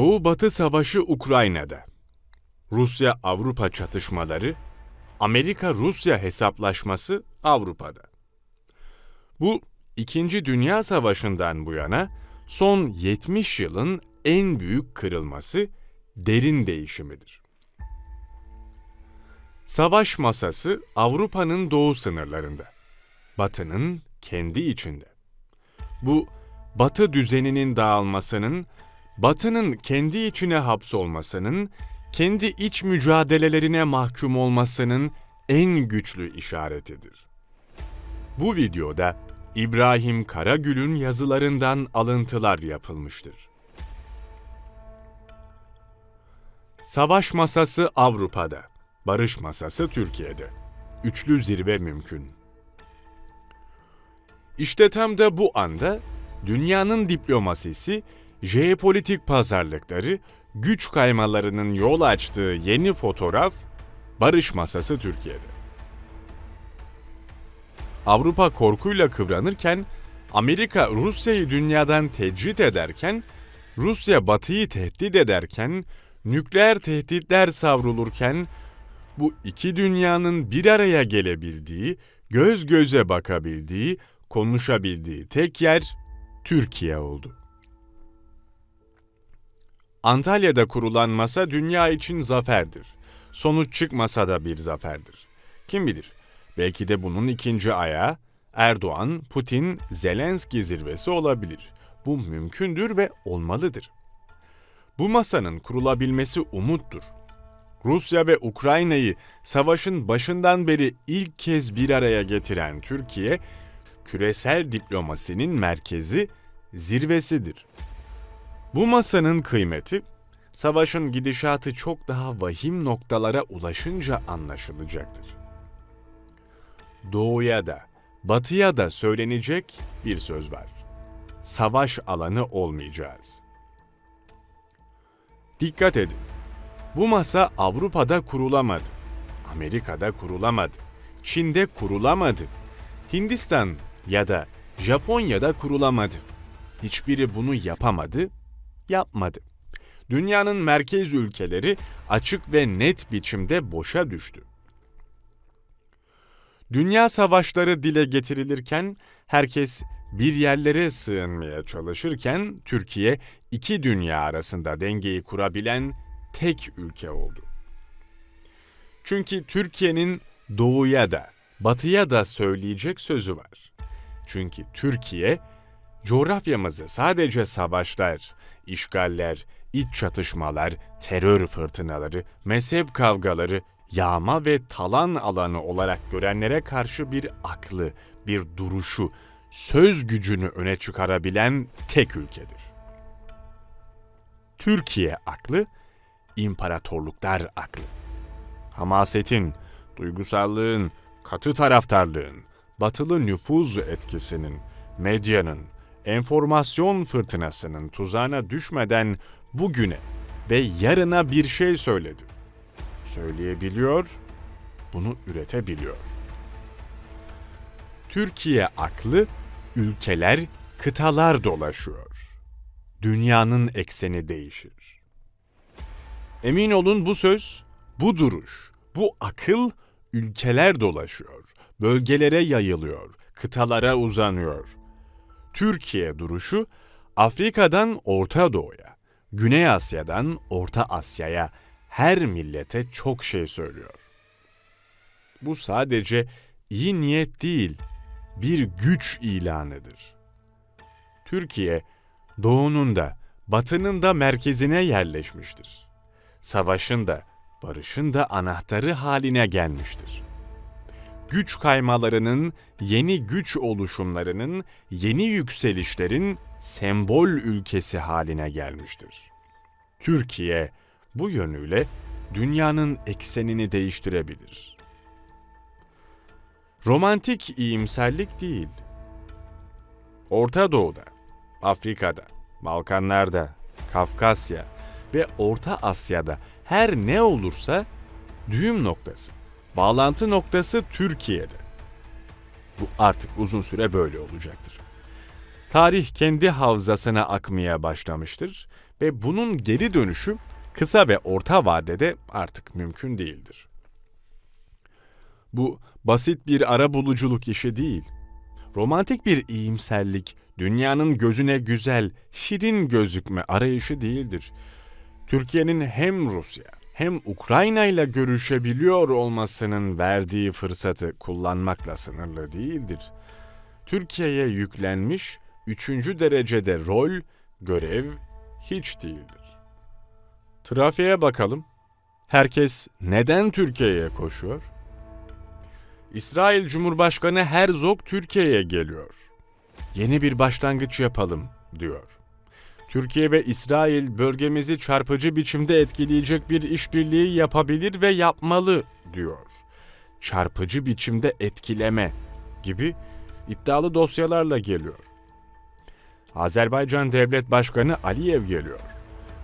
Doğu-Batı Savaşı Ukrayna'da. Rusya-Avrupa çatışmaları, Amerika-Rusya hesaplaşması Avrupa'da. Bu İkinci Dünya Savaşı'ndan bu yana son 70 yılın en büyük kırılması derin değişimidir. Savaş masası Avrupa'nın doğu sınırlarında, Batı'nın kendi içinde. Bu Batı düzeninin dağılmasının, Batı'nın kendi içine hapsolmasının, kendi iç mücadelelerine mahkum olmasının en güçlü işaretidir. Bu videoda İbrahim Karagül'ün yazılarından alıntılar yapılmıştır. Savaş masası Avrupa'da, barış masası Türkiye'de. Üçlü zirve mümkün. İşte tam da bu anda dünyanın diplomasisi, jeopolitik pazarlıkları, güç kaymalarının yol açtığı yeni fotoğraf, barış masası Türkiye'de. Avrupa korkuyla kıvranırken, Amerika Rusya'yı dünyadan tecrit ederken, Rusya Batı'yı tehdit ederken, nükleer tehditler savrulurken, bu iki dünyanın bir araya gelebildiği, göz göze bakabildiği, konuşabildiği tek yer Türkiye oldu. Antalya'da kurulan masa dünya için zaferdir. Sonuç çıkmasa da bir zaferdir. Kim bilir, belki de bunun ikinci ayağı Erdoğan, Putin, Zelenski zirvesi olabilir. Bu mümkündür ve olmalıdır. Bu masanın kurulabilmesi umuttur. Rusya ve Ukrayna'yı savaşın başından beri ilk kez bir araya getiren Türkiye, küresel diplomasinin merkezi, zirvesidir. Bu masanın kıymeti, savaşın gidişatı çok daha vahim noktalara ulaşınca anlaşılacaktır. Doğuya da, batıya da söylenecek bir söz var. Savaş alanı olmayacağız. Dikkat edin. Bu masa Avrupa'da kurulamadı. Amerika'da kurulamadı. Çin'de kurulamadı. Hindistan ya da Japonya'da kurulamadı. Hiçbiri bunu yapamadı, yapmadı. Dünyanın merkez ülkeleri açık ve net biçimde boşa düştü. Dünya savaşları dile getirilirken herkes bir yerlere sığınmaya çalışırken Türkiye iki dünya arasında dengeyi kurabilen tek ülke oldu. Çünkü Türkiye'nin doğuya da batıya da söyleyecek sözü var. Çünkü Türkiye coğrafyamızı sadece savaşlar, işgaller, iç çatışmalar, terör fırtınaları, mezhep kavgaları, yağma ve talan alanı olarak görenlere karşı bir aklı, bir duruşu, söz gücünü öne çıkarabilen tek ülkedir. Türkiye aklı, imparatorluklar aklı. Hamasetin, duygusallığın, katı taraftarlığın, batılı nüfuz etkisinin, medyanın, enformasyon fırtınasının tuzağına düşmeden bugüne ve yarına bir şey söyledi. Söyleyebiliyor, bunu üretebiliyor. Türkiye aklı, ülkeler, kıtalar dolaşıyor. Dünyanın ekseni değişir. Emin olun bu söz, bu duruş, bu akıl ülkeler dolaşıyor, bölgelere yayılıyor, kıtalara uzanıyor. Türkiye duruşu Afrika'dan Orta Doğu'ya, Güney Asya'dan Orta Asya'ya her millete çok şey söylüyor. Bu sadece iyi niyet değil, bir güç ilanıdır. Türkiye, doğunun da, batının da merkezine yerleşmiştir. Savaşın da, barışın da anahtarı haline gelmiştir. Güç kaymalarının, yeni güç oluşumlarının, yeni yükselişlerin sembol ülkesi haline gelmiştir. Türkiye bu yönüyle dünyanın eksenini değiştirebilir. Romantik iyimserlik değil. Orta Doğu'da, Afrika'da, Balkanlar'da, Kafkasya ve Orta Asya'da her ne olursa düğüm noktası, bağlantı noktası Türkiye'de. Bu artık uzun süre böyle olacaktır. Tarih kendi havzasına akmaya başlamıştır. ve bunun geri dönüşü kısa ve orta vadede artık mümkün değildir. Bu basit bir ara buluculuk işi değil. Romantik bir iyimserlik, dünyanın gözüne güzel, şirin gözükme arayışı değildir. Türkiye'nin hem Rusya hem Ukrayna ile görüşebiliyor olmasının verdiği fırsatı kullanmakla sınırlı değildir. Türkiye'ye yüklenmiş üçüncü derecede rol, görev hiç değildir. Trafiğe bakalım. Herkes neden Türkiye'ye koşuyor? İsrail Cumhurbaşkanı Herzog Türkiye'ye geliyor. Yeni bir başlangıç yapalım diyor. Türkiye ve İsrail bölgemizi çarpıcı biçimde etkileyecek bir işbirliği yapabilir ve yapmalı diyor. Çarpıcı biçimde etkileme gibi iddialı dosyalarla geliyor. Azerbaycan Devlet Başkanı Aliyev geliyor.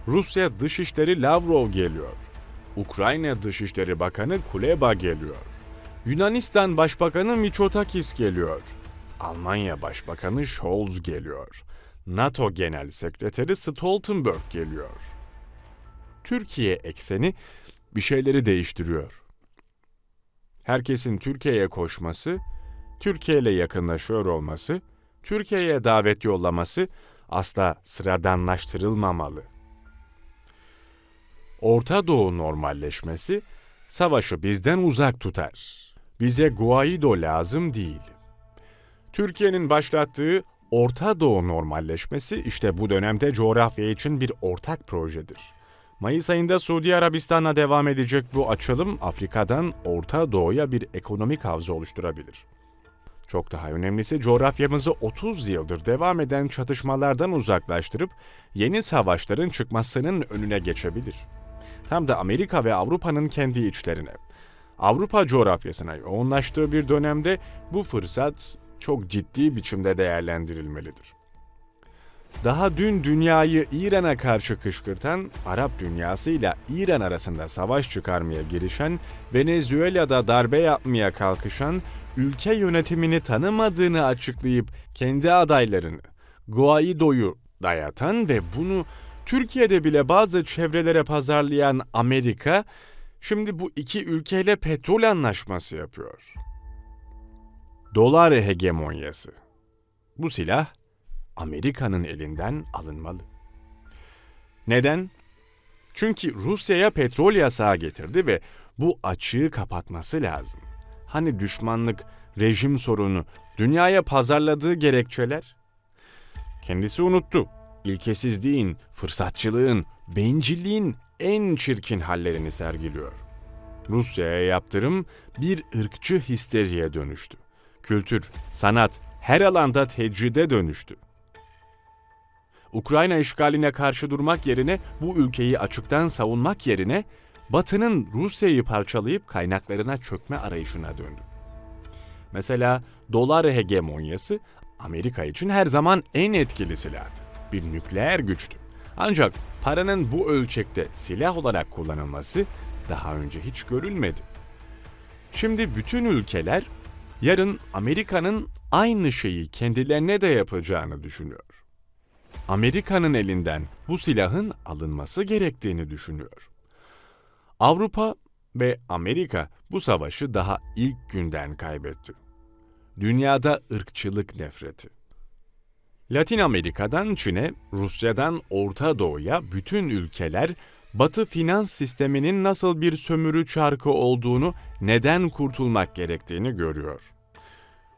Rusya Dışişleri Lavrov geliyor. Ukrayna Dışişleri Bakanı Kuleba geliyor. Yunanistan Başbakanı Mitsotakis geliyor. Almanya Başbakanı Scholz geliyor. NATO Genel Sekreteri Stoltenberg geliyor. Türkiye ekseni bir şeyleri değiştiriyor. Herkesin Türkiye'ye koşması, Türkiye ile yakınlaşıyor olması, Türkiye'ye davet yollaması asla sıradanlaştırılmamalı. Orta Doğu normalleşmesi savaşı bizden uzak tutar. Bize Guaido lazım değil. Türkiye'nin başlattığı Orta Doğu normalleşmesi işte bu dönemde coğrafya için bir ortak projedir. Mayıs ayında Suudi Arabistan'la devam edecek bu açılım Afrika'dan Orta Doğu'ya bir ekonomik havza oluşturabilir. Çok daha önemlisi coğrafyamızı 30 yıldır devam eden çatışmalardan uzaklaştırıp yeni savaşların çıkmasının önüne geçebilir. Tam da Amerika ve Avrupa'nın kendi içlerine, Avrupa coğrafyasına yoğunlaştığı bir dönemde bu fırsat çok ciddi biçimde değerlendirilmelidir. Daha dün dünyayı İran'a karşı kışkırtan, Arap dünyasıyla İran arasında savaş çıkarmaya girişen, Venezuela'da darbe yapmaya kalkışan, ülke yönetimini tanımadığını açıklayıp kendi adaylarını, Guaido'yu dayatan ve bunu Türkiye'de bile bazı çevrelere pazarlayan Amerika, şimdi bu iki ülkeyle petrol anlaşması yapıyor. Dolar hegemonyası. Bu silah Amerika'nın elinden alınmalı. Neden? Çünkü Rusya'ya petrol yasağı getirdi ve bu açığı kapatması lazım. Hani düşmanlık, rejim sorunu, dünyaya pazarladığı gerekçeler? Kendisi unuttu. İlkesizliğin, fırsatçılığın, bencilliğin en çirkin hallerini sergiliyor. Rusya'ya yaptırım bir ırkçı histeriye dönüştü. Kültür, sanat her alanda tecride dönüştü. Ukrayna işgaline karşı durmak yerine bu ülkeyi açıktan savunmak yerine Batı'nın Rusya'yı parçalayıp kaynaklarına çökme arayışına döndü. Mesela dolar hegemonyası Amerika için her zaman en etkili silahtı. Bir nükleer güçtü. Ancak paranın bu ölçekte silah olarak kullanılması daha önce hiç görülmedi. Şimdi bütün ülkeler yarın Amerika'nın aynı şeyi kendilerine de yapacağını düşünüyor. Amerika'nın elinden bu silahın alınması gerektiğini düşünüyor. Avrupa ve Amerika bu savaşı daha ilk günden kaybetti. Dünyada ırkçılık nefreti. Latin Amerika'dan Çin'e, Rusya'dan Orta Doğu'ya bütün ülkeler Batı finans sisteminin nasıl bir sömürü çarkı olduğunu, neden kurtulmak gerektiğini görüyor.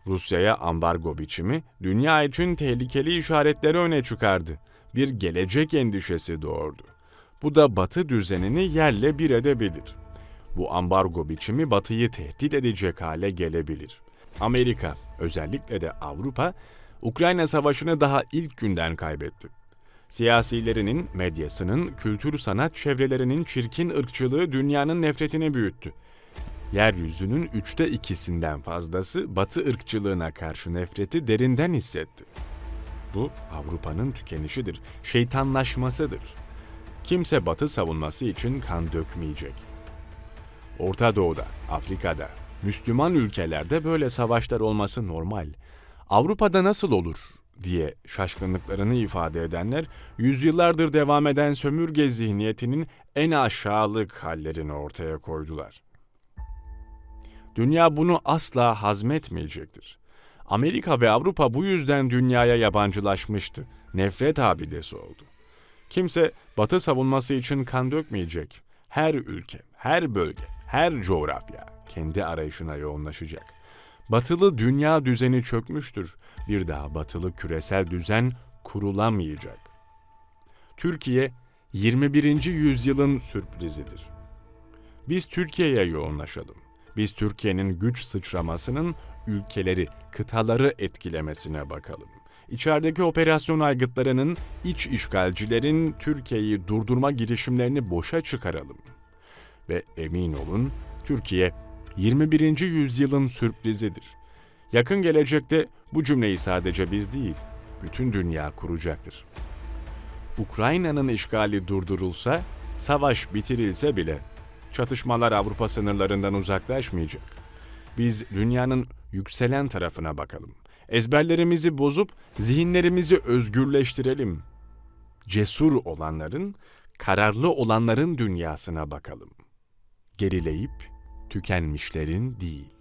Rusya'ya ambargo biçimi dünya için tehlikeli işaretleri öne çıkardı. Bir gelecek endişesi doğurdu. Bu da Batı düzenini yerle bir edebilir. Bu ambargo biçimi Batı'yı tehdit edecek hale gelebilir. Amerika, özellikle de Avrupa, Ukrayna Savaşı'nı daha ilk günden kaybetti. Siyasilerinin, medyasının, kültür sanat çevrelerinin çirkin ırkçılığı dünyanın nefretini büyüttü. Yeryüzünün üçte ikisinden fazlası Batı ırkçılığına karşı nefreti derinden hissetti. Bu Avrupa'nın tükenişidir, şeytanlaşmasıdır. Kimse Batı savunması için kan dökmeyecek. Orta Doğu'da, Afrika'da, Müslüman ülkelerde böyle savaşlar olması normal. Avrupa'da nasıl olur diye şaşkınlıklarını ifade edenler, yüzyıllardır devam eden sömürge zihniyetinin en aşağılık hallerini ortaya koydular. Dünya bunu asla hazmetmeyecektir. Amerika ve Avrupa bu yüzden dünyaya yabancılaşmıştı. Nefret abidesi oldu. Kimse Batı savunması için kan dökmeyecek. Her ülke, her bölge, her coğrafya kendi arayışına yoğunlaşacak. Batılı dünya düzeni çökmüştür. Bir daha batılı küresel düzen kurulamayacak. Türkiye 21. yüzyılın sürprizidir. Biz Türkiye'ye yoğunlaşalım. Biz Türkiye'nin güç sıçramasının ülkeleri, kıtaları etkilemesine bakalım. İçerideki operasyon aygıtlarının, iç işgalcilerin Türkiye'yi durdurma girişimlerini boşa çıkaralım. Ve emin olun Türkiye 21. yüzyılın sürprizidir. Yakın gelecekte bu cümleyi sadece biz değil, bütün dünya kuracaktır. Ukrayna'nın işgali durdurulsa, savaş bitirilse bile çatışmalar Avrupa sınırlarından uzaklaşmayacak. Biz dünyanın yükselen tarafına bakalım. Ezberlerimizi bozup zihinlerimizi özgürleştirelim. Cesur olanların, kararlı olanların dünyasına bakalım. Gerileyip tükenmişlerin değil.